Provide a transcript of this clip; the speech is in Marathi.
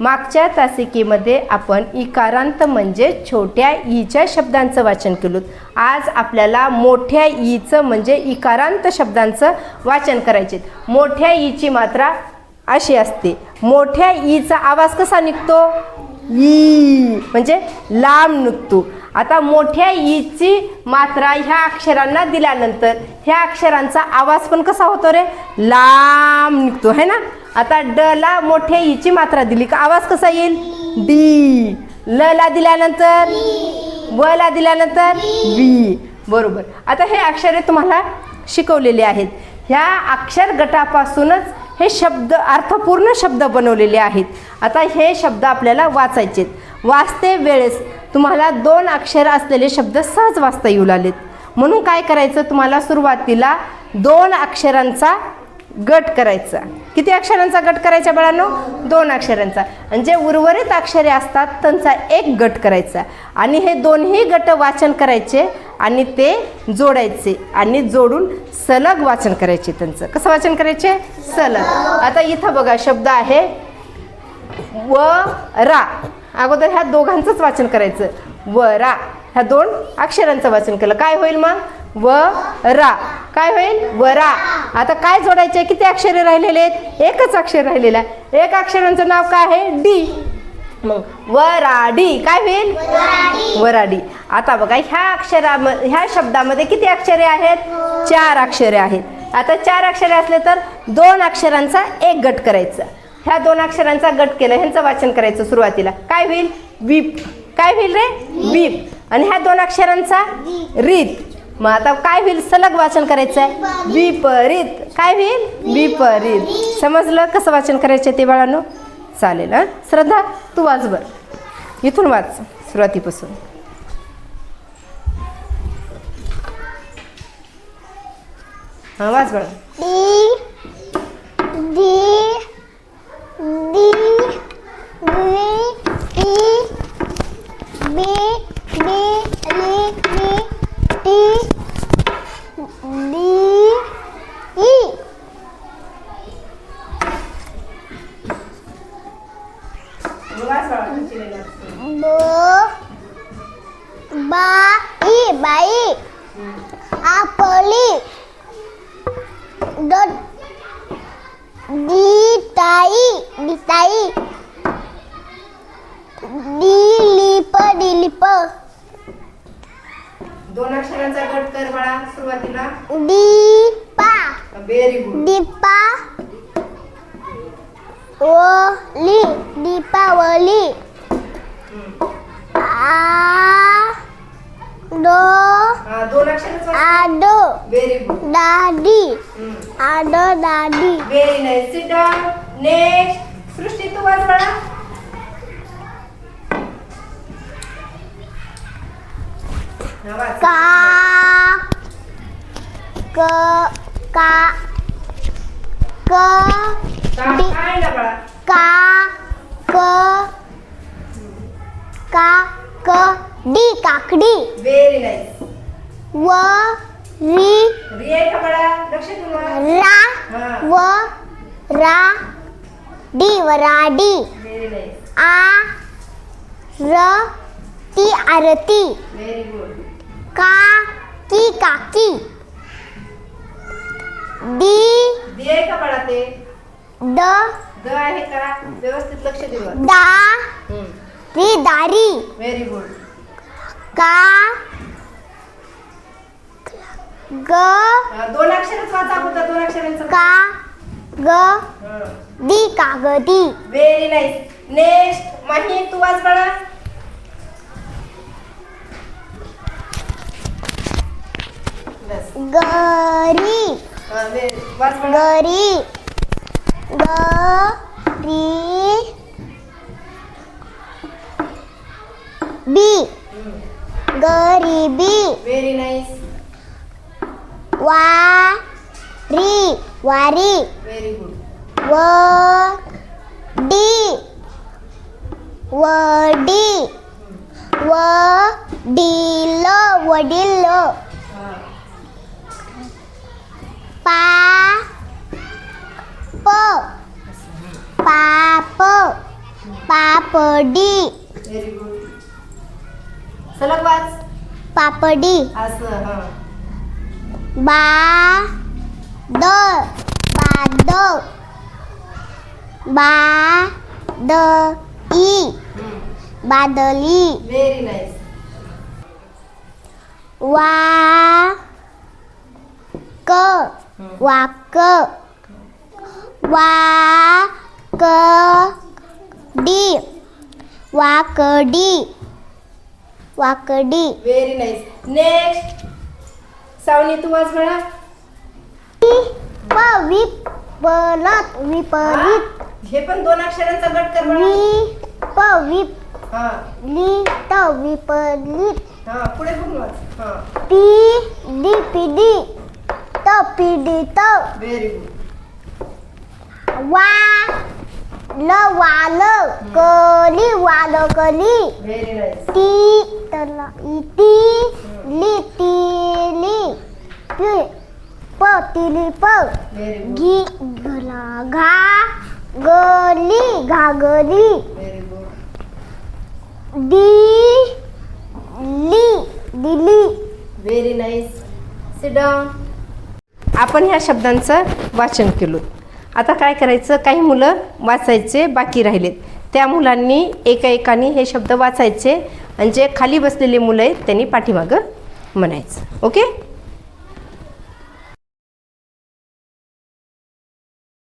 मागच्या तासिकेमध्ये आपण इकारांत म्हणजे छोट्या ईच्या शब्दांचं वाचन केलं. आज आपल्याला मोठ्या ईचं म्हणजे इकारांत शब्दांचं वाचन करायचे मोठ्या ईची मात्रा अशी असते. मोठ्या ईचा आवाज कसा निघतो? ई म्हणजे लांब निघतो. आता मोठ्या ईची मात्रा ह्या अक्षरांना दिल्यानंतर ह्या अक्षरांचा आवाज पण कसा होतो रे? लांब निघतो है ना? आता ड ला मोठे ईची मात्रा दिली. का आवाज कसा येईल? डी ल ला दिल्यानंतर? व ला दिल्यानंतर? वी. बरोबर. आता हे अक्षरे तुम्हाला शिकवलेले आहेत. ह्या अक्षर गटापासूनच हे शब्द अर्थपूर्ण शब्द बनवलेले आहेत. आता हे शब्द आपल्याला वाचायचे वाचते वेळेस तुम्हाला दोन अक्षर असलेले शब्द सहज वाचता येऊ लागलेत. म्हणून काय करायचं? तुम्हाला सुरुवातीला दोन अक्षरांचा गट करायचा. किती अक्षरांचा गट करायचा बाळांनो? दोन अक्षरांचा. आणि जे उर्वरित अक्षरे असतात त्यांचा एक गट करायचा. आणि हे दोन्ही गट वाचन करायचे आणि ते जोडायचे आणि जोडून सलग वाचन करायचे त्यांचं. कसं वाचन करायचे? सलग. आता इथं बघा शब्द आहे व रा. अगोदर ह्या दोघांचंच वाचन करायचं. व रा. ह्या दोन अक्षरांचं वाचन केलं. काय होईल मग? व रा. काय होईल? वरा आता काय जोडायचे? किती अक्षरे राहिलेले आहेत? एकच अक्षर राहिलेलं आहे. एक अक्षरांचं नाव काय आहे? डी. मग? वराडी काय होईल? वराडी आता बघा ह्या अक्षरा ह्या शब्दामध्ये किती अक्षरे आहेत? चार अक्षरे आहेत. आता चार अक्षरे असले तर दोन अक्षरांचा एक गट करायचा. ह्या दोन अक्षरांचा गट केलं ह्यांचं वाचन करायचं सुरुवातीला. काय होईल? विप. काय होईल रे? विप. आणि ह्या दोन अक्षरांचा रीत. मग आता काय होईल? सलग वाचन करायचं आहे विपरीत. काय होईल? विपरीत. समजलं कसं वाचन करायचं ते बाळांनो? चालेल हां? श्रद्धा तू वाच बर. इथून वाच सुरुवातीपासून. हां वाच बरं वाच बाळा तुझी वेळ वाच. ब बाई बाई आपली दिताई दिताई दिलीप दिलीप दोन अक्षरांचा गट कर बाळा सुरुवातीला. दीपा. Very good Deepa. ओली दीपावली आ दो दोन अक्षरांचा आडो व्हेरी गुड दादी आडो दादी very nice sit down next Srushti तू वाच बाळा हा, वाच. का क का डी- डी काकडी. व्हेरी नाईस व री री आहे का बाळा लक्ष वाच. रा. व रा डी वराडी. व्हेरी नाईस आ र ती आरती व्हेरी गुड का की काकी. डी. दी आहे का बाळा ते द द आहे का व्यवस्थित लक्ष देऊ दा री दारी. व्हेरी गुड का? ग. दोन अक्षरच वाचा अगोदर दोन अक्षरांचं. का? ग. दी कागदी व्हेरी नाईस नेक्स्ट माही तू वाच बस. गरी. वाच गरी. गरी बी गरीबी व्हेरी नाईस वारी वारी व्हेरी गुड वडी वडी वडील वडील पा प पाप पापडी. व्हेरी गुड सलग वाच. पापडी. असं हां. बा द बाद बा द ई बादली. व्हेरी नाईस वा क वाक. वा क डी वाकडी. वाकडी. व्हेरी नाईस नेक्स्ट सावनी तू वाच म्हणा. प विपलत विपरीत. हे पण दोन अक्षरांचा गट कर म्हणा. विप विप हां. लित विपरीत हां पुढे बघून वाच. हां. पी डी पिडी त पीडित व्हेरी गुड वा ल वाल कली वाल कली व्हेरी नाईस ती तला इती ली तिली पी प. तिली प व्हेरी गुड घी घला घा गली घागली व्हेरी गुड दी ली दिली. व्हेरी नाईस सिट डाऊन आपण ह्या शब्दांचं वाचन केलो. आता काय करायचं? काही मुलं वाचायचे बाकी राहिलेत. त्या मुलांनी एका एकाने हे शब्द वाचायचे आणि जे खाली बसलेले मुलं आहेत त्यांनी पाठीमागं म्हणायचं. ओके?